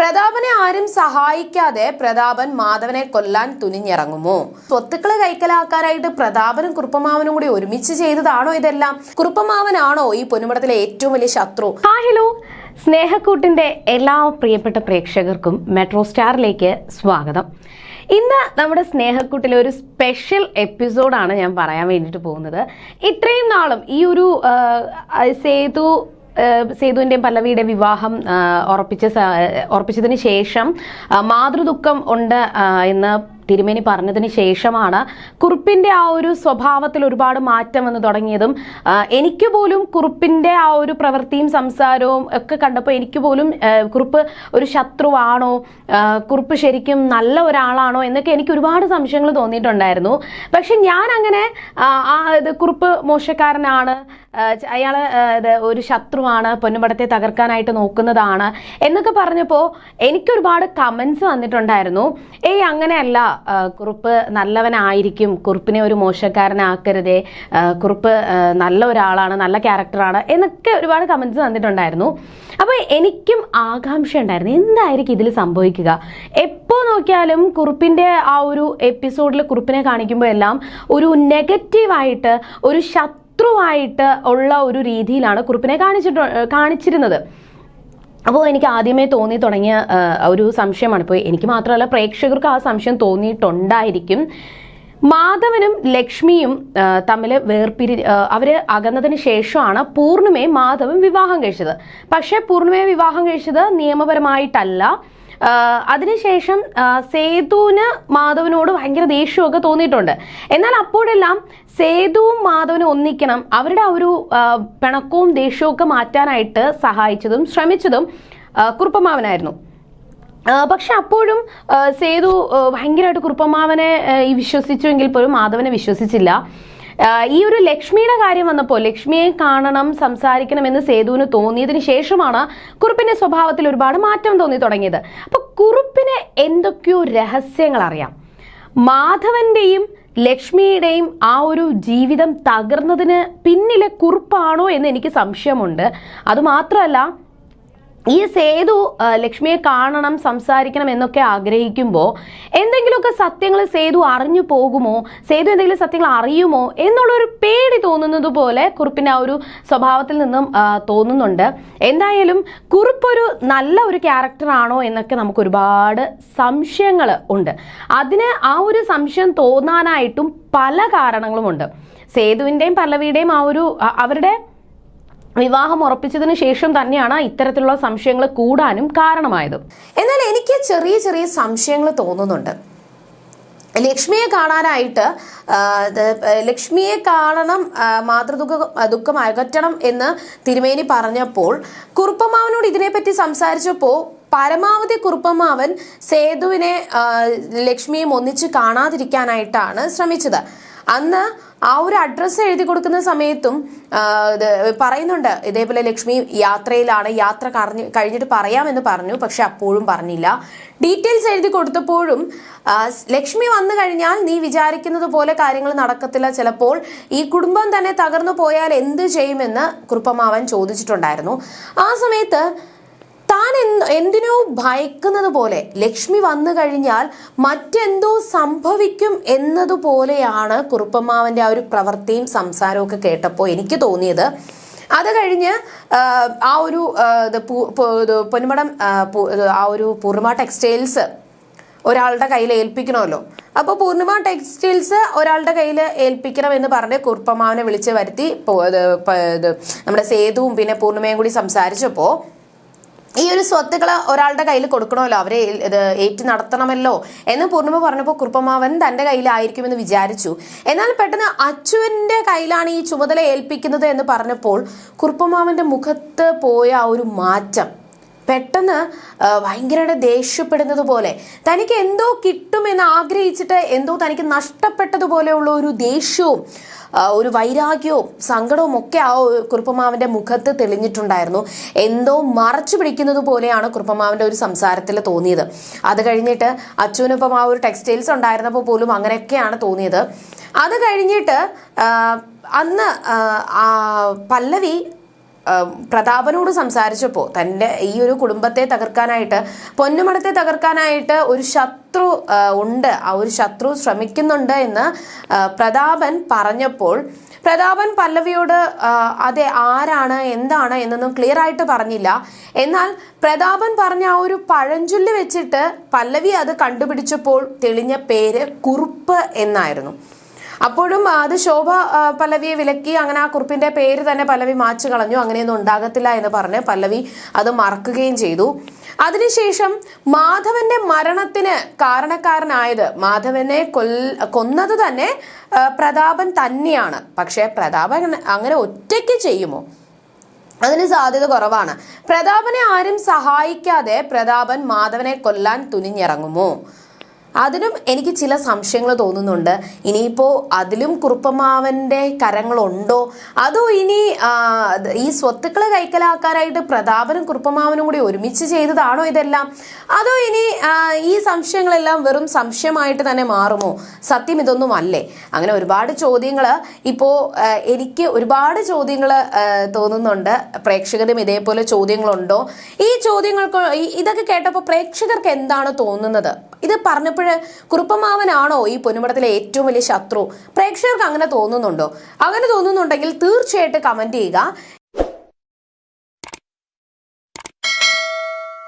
പ്രതാപനെ ആരും സഹായിക്കാതെ പ്രതാപൻ മാധവനെ കൊല്ലാൻ തുനിഞ്ഞിറങ്ങുമോ? സ്വത്തുക്കളെ കൈക്കലാക്കാനായിട്ട് പ്രതാപനും കുറുപ്പമാവനും കൂടി ഒരുമിച്ച് ചെയ്തതാണോ ഇതെല്ലാം? കുറുപ്പമാവനാണോ ഈ പൊന്നുമടത്തിലെ ഏറ്റവും വലിയ ശത്രു? ആ ഹലോ. സ്നേഹക്കൂട്ടിന്റെ എല്ലാ പ്രിയപ്പെട്ട പ്രേക്ഷകർക്കും മെട്രോ സ്റ്റാറിലേക്ക് സ്വാഗതം. ഇന്ന് നമ്മുടെ സ്നേഹക്കൂട്ടിലെ ഒരു സ്പെഷ്യൽ എപ്പിസോഡാണ് ഞാൻ പറയാൻ വേണ്ടിയിട്ട് പോകുന്നത്. ഇത്രയും നാളും ഈ ഒരു സേതു സേതുവിന്റെയും പല്ലവിയുടെ വിവാഹം ഉറപ്പിച്ച ഉറപ്പിച്ചതിന് ശേഷം മാതൃദുഃഖം ഉണ്ട് എന്ന് തിരുമേനി പറഞ്ഞതിന് ശേഷമാണ് കുറുപ്പിന്റെ ആ ഒരു സ്വഭാവത്തിൽ ഒരുപാട് മാറ്റം വന്ന് തുടങ്ങിയതും എനിക്ക് പോലും കുറുപ്പിന്റെ ആ ഒരു പ്രവൃത്തിയും സംസാരവും ഒക്കെ കണ്ടപ്പോൾ എനിക്ക് പോലും കുറിപ്പ് ഒരു ശത്രുവാണോ കുറിപ്പ് ശരിക്കും നല്ല ഒരാളാണോ എന്നൊക്കെ എനിക്ക് ഒരുപാട് സംശയങ്ങൾ തോന്നിയിട്ടുണ്ടായിരുന്നു. പക്ഷെ ഞാൻ അങ്ങനെ കുറുപ്പ് മോശക്കാരനാണ് അയാൾ ഒരു ശത്രുവാണ് പൊന്നുപടത്തെ തകർക്കാനായിട്ട് നോക്കുന്നതാണ് എന്നൊക്കെ പറഞ്ഞപ്പോൾ എനിക്കൊരുപാട് കമൻസ് വന്നിട്ടുണ്ടായിരുന്നു. ഏയ് അങ്ങനെയല്ല. കുറുപ്പ് നല്ലവനായിരിക്കും. കുറുപ്പിനെ ഒരു മോശക്കാരനാക്കരുതേ. കുറുപ്പ് നല്ല ഒരാളാണ് നല്ല ക്യാരക്ടറാണ് എന്നൊക്കെ ഒരുപാട് കമൻസ് വന്നിട്ടുണ്ടായിരുന്നു. അപ്പോൾ എനിക്കും ആകാംക്ഷ ഉണ്ടായിരുന്നു എന്തായിരിക്കും ഇതിൽ സംഭവിക്കുക? എപ്പോൾ നോക്കിയാലും കുറുപ്പിന്റെ ആ ഒരു എപ്പിസോഡിൽ കുറുപ്പിനെ കാണിക്കുമ്പോൾ എല്ലാം ഒരു നെഗറ്റീവായിട്ട് ഒരു ശത്രുവായിട്ട് ഉള്ള ഒരു രീതിയിലാണ് കുറിപ്പിനെ കാണിച്ചിട്ട് കാണിച്ചിരുന്നത്. അപ്പോൾ എനിക്ക് ആദ്യമേ തോന്നി തുടങ്ങിയ ഒരു സംശയമാണ്. ഇപ്പോൾ എനിക്ക് മാത്രമല്ല പ്രേക്ഷകർക്ക് ആ സംശയം തോന്നിയിട്ടുണ്ടായിരിക്കും. മാധവനും ലക്ഷ്മിയും തമ്മിൽ വേർപിരി അവർ അകന്നതിന് ശേഷമാണ് പൂർണിമയും മാധവൻ വിവാഹം കഴിച്ചത്. പക്ഷേ പൂർണിമയെ വിവാഹം കഴിച്ചത് നിയമപരമായിട്ടല്ല. അതിനുശേഷം സേതുവിന് മാധവനോട് ഭയങ്കര ദേഷ്യമൊക്കെ തോന്നിയിട്ടുണ്ട്. എന്നാൽ അപ്പോഴെല്ലാം സേതുവും മാധവനും ഒന്നിക്കണം. അവരുടെ ആ ഒരു പിണക്കവും ദേഷ്യവും ഒക്കെ മാറ്റാനായിട്ട് സഹായിച്ചതും ശ്രമിച്ചതും കുറുപ്പമാവനായിരുന്നു. പക്ഷെ അപ്പോഴും സേതു ഭയങ്കരമായിട്ട് കുറുപ്പമാവനെ വിശ്വസിച്ചുവെങ്കിൽ പോലും മാധവനെ വിശ്വസിച്ചില്ല. ഈ ഒരു ലക്ഷ്മിയുടെ കാര്യം വന്നപ്പോൾ ലക്ഷ്മിയെ കാണണം സംസാരിക്കണം എന്ന് സേതുവിന് തോന്നിയതിന് ശേഷമാണ് കുറുപ്പിന്റെ സ്വഭാവത്തിൽ ഒരുപാട് മാറ്റം തോന്നി തുടങ്ങിയത്. അപ്പൊ കുറുപ്പിന് എന്തൊക്കെയോ രഹസ്യങ്ങൾ അറിയാം. മാധവന്റെയും ലക്ഷ്മിയുടെയും ആ ഒരു ജീവിതം തകർന്നതിന് പിന്നിലെ കുറുപ്പാണോ എന്ന് എനിക്ക് സംശയമുണ്ട്. അതുമാത്രമല്ല ഈ സേതു ലക്ഷ്മിയെ കാണണം സംസാരിക്കണം എന്നൊക്കെ ആഗ്രഹിക്കുമ്പോൾ എന്തെങ്കിലുമൊക്കെ സത്യങ്ങൾ സേതു അറിഞ്ഞു പോകുമോ? സേതു എന്തെങ്കിലും സത്യങ്ങൾ അറിയുമോ? എന്നുള്ളൊരു പേടി തോന്നുന്നത് പോലെ കുറിപ്പിന്റെ ആ ഒരു സ്വഭാവത്തിൽ നിന്നും തോന്നുന്നുണ്ട്. എന്തായാലും കുറിപ്പൊരു നല്ല ഒരു ക്യാരക്ടറാണോ എന്നൊക്കെ നമുക്ക് ഒരുപാട് സംശയങ്ങൾ ഉണ്ട്. അതിന് ആ ഒരു സംശയം തോന്നാനായിട്ടും പല കാരണങ്ങളുമുണ്ട്. സേതുവിന്റെയും പല്ലവിയുടെയും ആ ഒരു അവരുടെ വിവാഹം ഉറപ്പിച്ചതിന് ശേഷം തന്നെയാണ് ഇത്തരത്തിലുള്ള സംശയങ്ങൾ കൂടാനും കാരണമായത്. എന്നാൽ എനിക്ക് ചെറിയ ചെറിയ സംശയങ്ങൾ തോന്നുന്നുണ്ട്. ലക്ഷ്മിയെ കാണാനായിട്ട് ലക്ഷ്മിയെ കാണണം മാതൃദുഃഖ ദുഃഖം അകറ്റണം എന്ന് തിരുമേനി പറഞ്ഞപ്പോൾ കുറുപ്പമാവനോട് ഇതിനെപ്പറ്റി സംസാരിച്ചപ്പോൾ പരമാവധി കുറുപ്പമാവൻ സേതുവിനെ ലക്ഷ്മിയും ഒന്നിച്ച് കാണാതിരിക്കാനായിട്ടാണ് ശ്രമിച്ചത്. അന്ന് ആ ഒരു അഡ്രസ്സ് എഴുതി കൊടുക്കുന്ന സമയത്തും പറയുന്നുണ്ട്. ഇതേപോലെ ലക്ഷ്മി യാത്രയിലാണ് യാത്ര കറഞ്ഞ് കഴിഞ്ഞിട്ട് പറയാമെന്ന് പറഞ്ഞു പക്ഷെ അപ്പോഴും പറഞ്ഞില്ല. ഡീറ്റെയിൽസ് എഴുതി കൊടുത്തപ്പോഴും ലക്ഷ്മി വന്നു കഴിഞ്ഞാൽ നീ വിചാരിക്കുന്നത് പോലെ കാര്യങ്ങൾ നടക്കത്തില്ല. ചിലപ്പോൾ ഈ കുടുംബം തന്നെ തകർന്നു പോയാൽ എന്ത് ചെയ്യുമെന്ന് കുറുപ്പമാവൻ ചോദിച്ചിട്ടുണ്ടായിരുന്നു. ആ സമയത്ത് താൻ എന്ത് എന്തിനോ ഭയക്കുന്നത് പോലെ ലക്ഷ്മി വന്നു കഴിഞ്ഞാൽ മറ്റെന്തോ സംഭവിക്കും എന്നതുപോലെയാണ് കുറുപ്പമ്മാവന്റെ ആ ഒരു പ്രവൃത്തിയും സംസാരവും ഒക്കെ കേട്ടപ്പോൾ എനിക്ക് തോന്നിയത്. അത് കഴിഞ്ഞ് ആ, ഒരു പൊന്മടം ആ, ഒരു പൂർണിമ ടെക്സ്റ്റൈൽസ് ഒരാളുടെ കയ്യിൽ ഏൽപ്പിക്കണമല്ലോ. അപ്പോൾ പൂർണിമ ടെക്സ്റ്റൈൽസ് ഒരാളുടെ കയ്യിൽ ഏൽപ്പിക്കണം എന്ന് പറഞ്ഞ് കുറുപ്പമാവനെ വിളിച്ച് വരുത്തി നമ്മുടെ സേതുവും പിന്നെ പൂർണിമയും കൂടി സംസാരിച്ചപ്പോൾ ഈ ഒരു സ്വത്തുക്കൾ ഒരാളുടെ കയ്യിൽ കൊടുക്കണമല്ലോ അവരെ ഇത് ഏറ്റ് നടത്തണമല്ലോ എന്ന് പൂർണിമ പറഞ്ഞപ്പോൾ കുറുപ്പമാവൻ തന്റെ കയ്യിലായിരിക്കുമെന്ന് വിചാരിച്ചു. എന്നാൽ പെട്ടെന്ന് അച്ചുവിന്റെ കയ്യിലാണ് ഈ ചുമതല ഏൽപ്പിക്കുന്നത് എന്ന് പറഞ്ഞപ്പോൾ കുറുപ്പമാവന്റെ മുഖത്ത് പോയ ആ ഒരു മാറ്റം. പെട്ടെന്ന് ഭയങ്കരമായിട്ട് ദേഷ്യപ്പെടുന്നത് പോലെ തനിക്ക് എന്തോ കിട്ടുമെന്ന് ആഗ്രഹിച്ചിട്ട് എന്തോ തനിക്ക് നഷ്ടപ്പെട്ടതുപോലെയുള്ള ഒരു ദേഷ്യവും ഒരു വൈരാഗ്യവും സങ്കടവും ഒക്കെ ആ കുറുപ്പമാവിന്റെ മുഖത്ത് തെളിഞ്ഞിട്ടുണ്ടായിരുന്നു. എന്തോ മറച്ചു പിടിക്കുന്നത് പോലെയാണ് കുറുപ്പമാവിന്റെ ഒരു സംസാരത്തിൽ തോന്നിയത്. അത് കഴിഞ്ഞിട്ട് അച്ഛനൊപ്പം ആ ഒരു ടെക്സ്റ്റൈൽസ് ഉണ്ടായിരുന്നപ്പോൾ പോലും അങ്ങനെയൊക്കെയാണ് തോന്നിയത്. അത് കഴിഞ്ഞിട്ട് അന്ന് പല്ലവി പ്രതാപനോട് സംസാരിച്ചപ്പോൾ തന്റെ ഈ ഒരു കുടുംബത്തെ തകർക്കാനായിട്ട് പൊന്നുമടത്തെ തകർക്കാനായിട്ട് ഒരു ശത്രു ഉണ്ട്. ആ ഒരു ശത്രു ശ്രമിക്കുന്നുണ്ട് എന്ന് പ്രതാപൻ പറഞ്ഞപ്പോൾ പ്രതാപൻ പല്ലവിയോട് അതെ ആരാണ് എന്താണ് എന്നൊന്നും ക്ലിയർ ആയിട്ട് പറഞ്ഞില്ല. എന്നാൽ പ്രതാപൻ പറഞ്ഞ ആ ഒരു പഴഞ്ചൊല്ല് വെച്ചിട്ട് പല്ലവി അത് കണ്ടുപിടിച്ചപ്പോൾ തെളിഞ്ഞ പേര് കുറുപ്പ് എന്നായിരുന്നു. അപ്പോഴും അത് ശോഭ പല്ലവിയെ വിലക്കി അങ്ങനെ ആ കുറിപ്പിന്റെ പേര് തന്നെ പല്ലവി മാച്ചു കളഞ്ഞു. അങ്ങനെയൊന്നും ഉണ്ടാകത്തില്ല എന്ന് പറഞ്ഞ് പല്ലവി അത് മറക്കുകയും ചെയ്തു. അതിനുശേഷം മാധവന്റെ മരണത്തിന് കാരണക്കാരനായത് മാധവനെ കൊല്ല കൊന്നത് തന്നെ പ്രതാപൻ തന്നെയാണ്. പക്ഷേ പ്രതാപൻ അങ്ങനെ ഒറ്റയ്ക്ക് ചെയ്യുമോ? അതിന് സാധ്യത കുറവാണ്. പ്രതാപനെ ആരും സഹായിക്കാതെ പ്രതാപൻ മാധവനെ കൊല്ലാൻ തുനിഞ്ഞിറങ്ങുമോ? അതിനും എനിക്ക് ചില സംശയങ്ങൾ തോന്നുന്നുണ്ട്. ഇനിയിപ്പോൾ അതിലും കുറുപ്പമാവന്റെ കരങ്ങളുണ്ടോ? അതോ ഇനി ഈ സ്വത്തുക്കൾ കൈക്കലാക്കാനായിട്ട് പ്രതാപനും കുറുപ്പമാവനും കൂടി ഒരുമിച്ച് ചെയ്തതാണോ ഇതെല്ലാം? അതോ ഇനി ഈ സംശയങ്ങളെല്ലാം വെറും സംശയമായിട്ട് തന്നെ മാറുമോ? സത്യം ഇതൊന്നും അല്ലേ അങ്ങനെ ഒരുപാട് ചോദ്യങ്ങൾ ഇപ്പോൾ എനിക്ക് ഒരുപാട് ചോദ്യങ്ങൾ തോന്നുന്നുണ്ട്. പ്രേക്ഷകരും ഇതേപോലെ ചോദ്യങ്ങളുണ്ടോ? ഈ ചോദ്യങ്ങൾക്ക് ഇതൊക്കെ കേട്ടപ്പോൾ പ്രേക്ഷകർക്ക് എന്താണ് തോന്നുന്നത്? ഇത് പറഞ്ഞപ്പോൾ കുറുപ്പമാവനാണോ ഈ പൊന്നുമടത്തിലെ ഏറ്റവും വലിയ ശത്രു? പ്രേക്ഷകർക്ക് അങ്ങനെ തോന്നുന്നുണ്ടോ? അങ്ങനെ തോന്നുന്നുണ്ടെങ്കിൽ തീർച്ചയായിട്ടും കമന്റ് ചെയ്യുക.